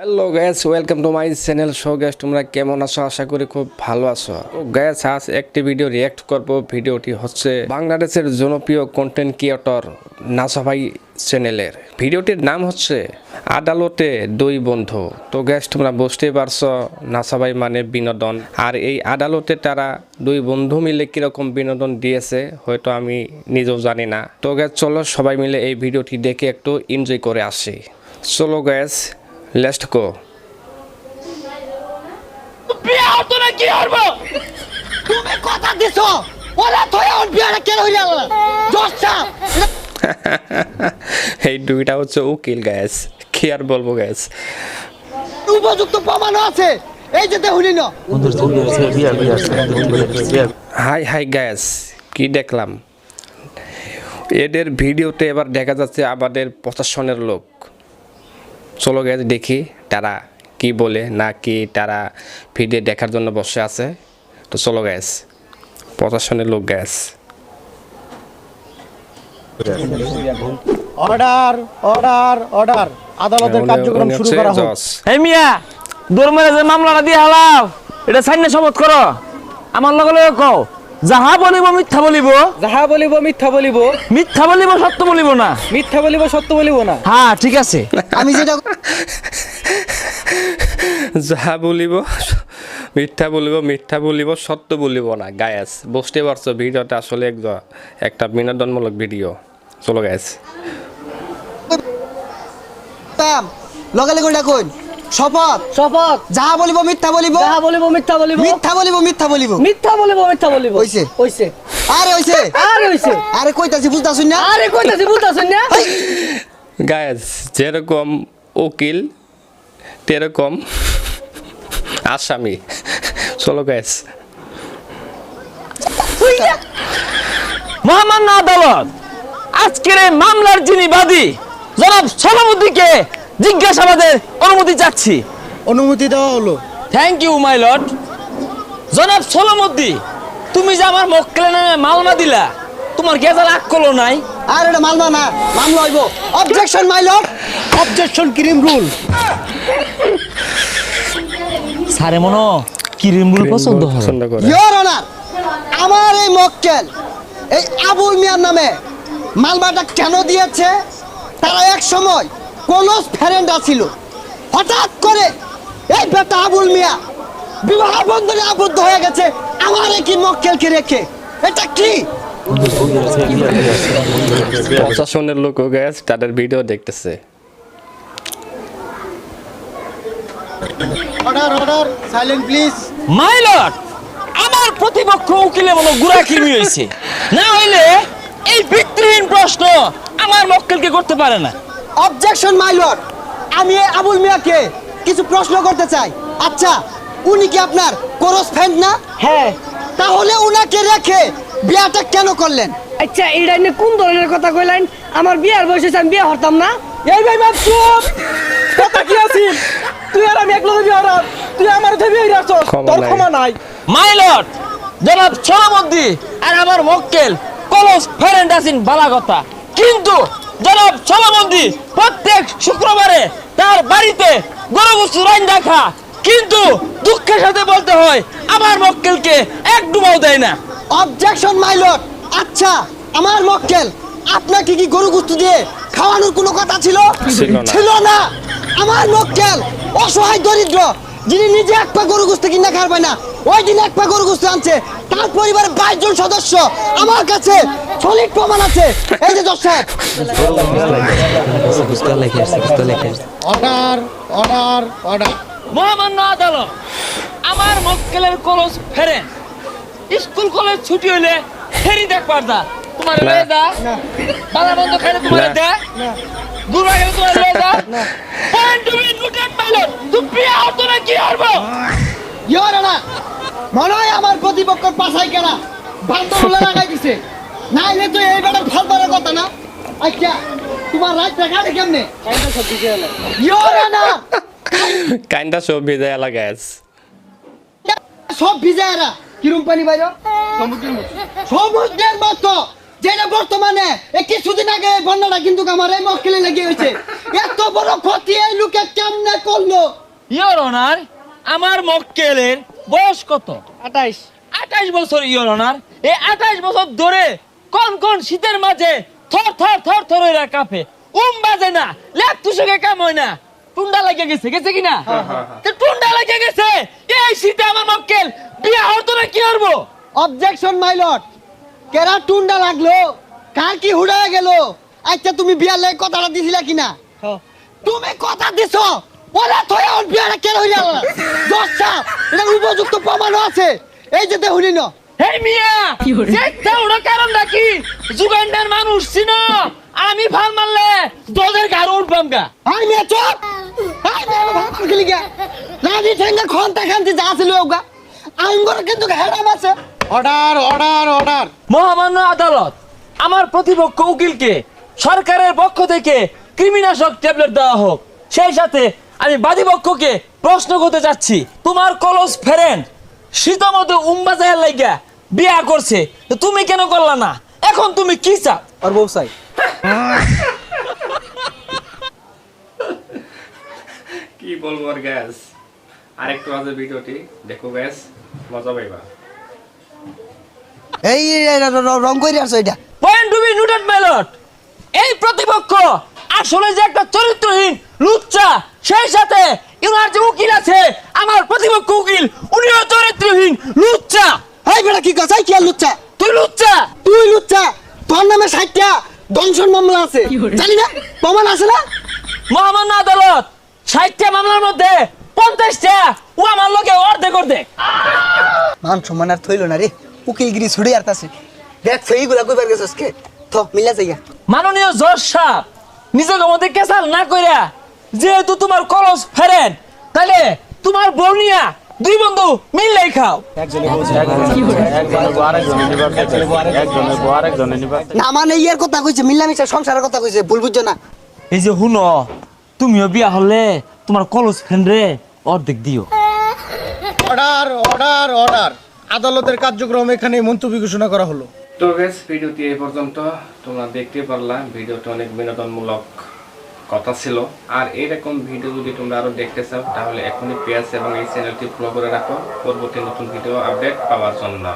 Hello guys welcome to my channel so guys তোমরা কেমন আছো? আশা করি খুব ভালো আছো। তো গ্যাস আজ একটি ভিডিও রিয়াক্ট করব। ভিডিওটি হচ্ছে বাংলাদেশের জনপ্রিয় কন্টেন্ট ক্রিয়েটর নাসাভাই চ্যানেলের ভিডিওটির নাম হচ্ছে আদালতে দুই বন্ধু। তো গ্যাস তোমরা বুঝতেই পারছ নাসাভাই মানে বিনোদন। আর এই আদালতে তারা দুই বন্ধু মিলে কীরকম বিনোদন দিয়েছে, হয়তো আমি নিজেও জানি না। তো গ্যাস চলো সবাই মিলে এই ভিডিওটি দেখে একটু এনজয় করে আসি। চলো গ্যাস গো বিয়া হতো না কি তুমি কথা দিছো। ওরা থয়ে ওর বিয়াটা কেন জোসা এই দুইটা হচ্ছে উকিল গ্যাস কি আর বলব গ্যাস উপযুক্ত প্রমাণ আছে। এই যেতে হইলি না হাই হাই গ্যাস কি দেখলাম? এদের ভিডিওতে এবার দেখা যাচ্ছে আমাদের প্রশাসনের লোক। চলো গ্যাস দেখি তারা কি বলে না কি তারা ভিডিও দেখার জন্য বসে আছে। তো চলো গ্যাস প্রশাসনের লোক গ্যাস অর্ডার অর্ডার অর্ডার আদালতের কার্যক্রম শুরু করা হোক। এই মিয়া দৌড় মেরে যে মামলাটা দিয়ে হালাও এটা সাইন্য শপথ করো। আমার লগে লগে কও। যাহা বলিব মিথ্যা বলিব। যাহা বলিব মিথ্যা বলিব। মিথ্যা বলিব সত্য বলিব না। মিথ্যা বলিব সত্য বলিব না। হ্যাঁ ঠিক আছে। আমি যেটা যাহা বলিব মিথ্যা বলিব মিথ্যা বলিব সত্য বলিব না। গায়াস বুঝতে পারছ ভিডিওটা আসলে এক একটা বিনোদনমূলক ভিডিও। চলো গ্যাস তাম লগালে কোনটা কোন শপথ। শপথ। যাহা বলিব মিথ্যা বলিব। যাহা বলিব মিথ্যা বলিব। মিথ্যা বলিব মিথ্যা বলিব। মিথ্যা বলিব মিথ্যা বলিব। হইছে। হইছে। আরে হইছে। আর হইছে। আরে কইতাছি বুঝতাছুন না। আরে কইতাছি বুঝতাছেন না। গায়াস যেরকম উকিল তেরকম আসামি। চলো গ্যাস মহামান্য আদালত আজকের এই মামলার যিনি বাদী জনাব সলামুদ্দিকে জিজ্ঞাসাবাদের অনুমতি চাচ্ছি। অনুমতি দেওয়া হলো। থ্যাংক ইউ মাই লর্ড জনাব সলামুদ্দি তুমি যে আমার মক্কেলের নামে মামলা দিলা তোমার রাগ করল নাই। আর এটা মামলা না মামলা হইব। অবজেকশন মাই লর্ড অবজেকশন ক্রিম রুল সারে মনো কিরিম রুল পছন্দ পছন্দ করে। ইয়োর অনার আমার এই মক্কেল এই আবুল মিয়ার নামে মালবাটা কেন দিয়েছে? তারা এক সময় ছিল হঠাৎ করে এই বেটা আবুল মিয়া বিবাহ বন্ধনে আবদ্ধ হয়ে গেছে। আমার কি মক্কেলকে রেখে? এটা কি? প্রশাসনের গ্যাস তাদের ভিডিও দেখতেছে। Order order silent please my lord আমার প্রতিপক্ষ উকিলে বলো গুড়া কিমি হয়েছে না হইলে এই ভিত্তিহীন প্রশ্ন আমার মক্কেলকে করতে পারে না। অবজেকশন মাই লর্ড আমি আবুল মিয়াকে কিছু প্রশ্ন করতে চাই। আচ্ছা উনি কি আপনার কোরস ফ্রেন্ড না? হ্যাঁ। তাহলে উনাকে রেখে বিয়াটা কেন করলেন? আচ্ছা এইটা নিয়ে কোন ধরনের কথা কইলেন? আমার বিয়ার বয়সে আমি বিয়ে হতাম না? এই ভাই বাপ চুপ! কথা কি আছিস তুই আর আমি একলা দেবি আর তুই আমার দেবি এই রাখছ তোর নাই। ক্ষমা নাই। মাই লর্ড জনাব সলামদ্দি আর আমার মক্কেল কলস ফ্রেন্ড আছেন বালা কথা কিন্তু জনাব সলামদ্দি প্রত্যেক শুক্রবারে তার বাড়িতে গরু গুস্তু রাইন দেখা কিন্তু দুঃখের সাথে বলতে হয় আমার মক্কেলকে এক ডুবাও দেয় না। অবজেকশন মাই লর্ড আচ্ছা আমার মক্কেল আপনাকে কি গরু গুস্তু দিয়ে খাওয়ানোর কোনো কথা ছিল? ছিল না। আমার মক্কেল অসহায় দরিদ্র যিনি নিজে এক পা গরু গুস্ত কিনা খাবে না ওই দিন এক পা গরু গুস্ত আনছে তার পরিবারের বাইশ জন সদস্য আমার কাছে সলিড প্রমাণ আছে। এই যে দশ সাহেব। Order order order. মহামান্য আদালত আমার মক্কেলের কলস ফেরে স্কুল কলেজ ছুটি হইলে ফেরি দেখবার দা তোমার লয়ে দা বালা বন্ধ খাইলে তোমার না। দে গুরু গেলে তোমার লয়ে দা পয়েন্ট টু নোটেড পাইলট তুমি বিয়ে হতো না কি করব ইয়োর না মনে হয় আমার প্রতিপক্ষের পাশাই কেনা বান্দরুলা লাগাই দিছে। না এলে তো এই বেটার ফালবারের কথা না। আচ্ছা তোমার রাত দেখা রে কেমনে ইয়োর না! কাইন্ডা সব ভিজে এলা গ্যাস সব ভিজায়রা কিরম পানি বাইর? সমুদ্রের মতো। যেটা বর্তমানে এই কিছুদিন আগে বন্যাটা কিন্তু আমার এই মক্কেলে লেগে হয়েছে এত বড় ক্ষতি এই লোকে কেমনে করল? ইয়র অনার আমার মক্কেলের বয়স কত? আঠাইশ। আঠাইশ বছর ইয়র অনার। এই আঠাইশ বছর ধরে কোন কোন শীতের মাঝে থর থর থর থর হইরা কাঁপে? উম বাজে না লেপ তুষকে কাম হয় না। টুন্ডা লাগে গেছে গেছে কিনা তো টুন্ডা লাগে গেছে। এই শীতে আমার মক্কেল বিয়া হতো না কি করব? অবজেকশন মাই লর্ড কেরা টুন্ডা লাগল? কার কি হুড়ায় গেল? আচ্ছা তুমি বিয়ার লাগে কথাটা দিছিলা কিনা? তুমি কথা দিছো? ওরা থয়ে ওর বিয়াটা কেন হইলা দশটা এটা উপযুক্ত আছে। এই না হে মিয়া ওরা কারণ নাকি? যুগান্ডার মানুষ চিনো? আমি ভালো মারলে গাড়ি উঠবাম গা। হাই মেয়ে চুপ হাই মেয়ে আমি খেলি গে রাজি ঠেঙ্গা খন্তা খান্তি যা ছিল ওগা আঙ্গর কিন্তু আছে। Order order order. মহামান্য আদালত আমার প্রতিপক্ষ উকিলকে সরকারের পক্ষ থেকে কৃমিনাশক ট্যাবলেট দেওয়া হোক। সেই সাথে আমি বাদীপক্ষকে প্রশ্ন করতে চাচ্ছি তোমার কলস ফেরেন। শীতমতো উম্বাজাহের লাইগা বিয়া করছে। তুমি কেন করলা না? এখন তুমি কি চাও? আর বউ চাই। কি বলব আর গ্যাস? আরেকটু আছে ভিডিওটি। দেখো গ্যাস মজা পাইবা। এই রং করে আসো এটা। পয়েন্ট টু বি নোটেড মাইলট এই প্রতিপক্ষ আসলে যে একটা চরিত্রহীন লুচ্চা সেই সাথে ইনার যে উকিল আছে আমার প্রতিপক্ষ উকিল উনিও চরিত্রহীন লুচ্চা। হাই বেটা কি কথা কি আর লুচ্চা? তুই লুচ্চা? তুই লুচ্চা? তোর নামে ষাটটা দংশন মামলা আছে। জানি না প্রমাণ আছে না? মহামান্য আদালত ষাটটা মামলার মধ্যে পঞ্চাশটা ও আমার লোকে অর্ধেক অর্ধেক। মান সম্মান আর থইল না রে উকিলগিরি ছুড়ে আর তাছে। দেখ সেইগুলা কইবার গেছস কে? থ মিলা যাইয়া। মাননীয় জজ সাহেব নিজেকে মধ্যে কেসাল না কইরা যেহেতু তোমার কলস ফেরেন তাহলে তোমার বর্ণিয়া দুই বন্ধু মিললেই খাও। না মানে ইয়ের কথা কইছে মিলামিশা সংসারের কথা কইছে ভুল বুঝছ না? এই যে হুনো তুমিও বিয়া হলে তোমার কলস ফ্রেন্ড রে অর্ধেক দিও। Order order order. আদালতের কার্যক্রম এখানে মন্তব্য ঘোষণা করা হলো। তো গ্যাস ভিডিওটি এই পর্যন্ত। তোমরা দেখতে পারলা ভিডিওটি অনেক বিনোদনমূলক। কথা ছিল। আর এরকম ভিডিও যদি তোমরা আরও দেখতে চাও, তাহলে এখনই পেয়াজ এবং এই চ্যানেলটি ফলো করে রাখো। পরবর্তী নতুন ভিডিও আপডেট পাওয়ার জন্য।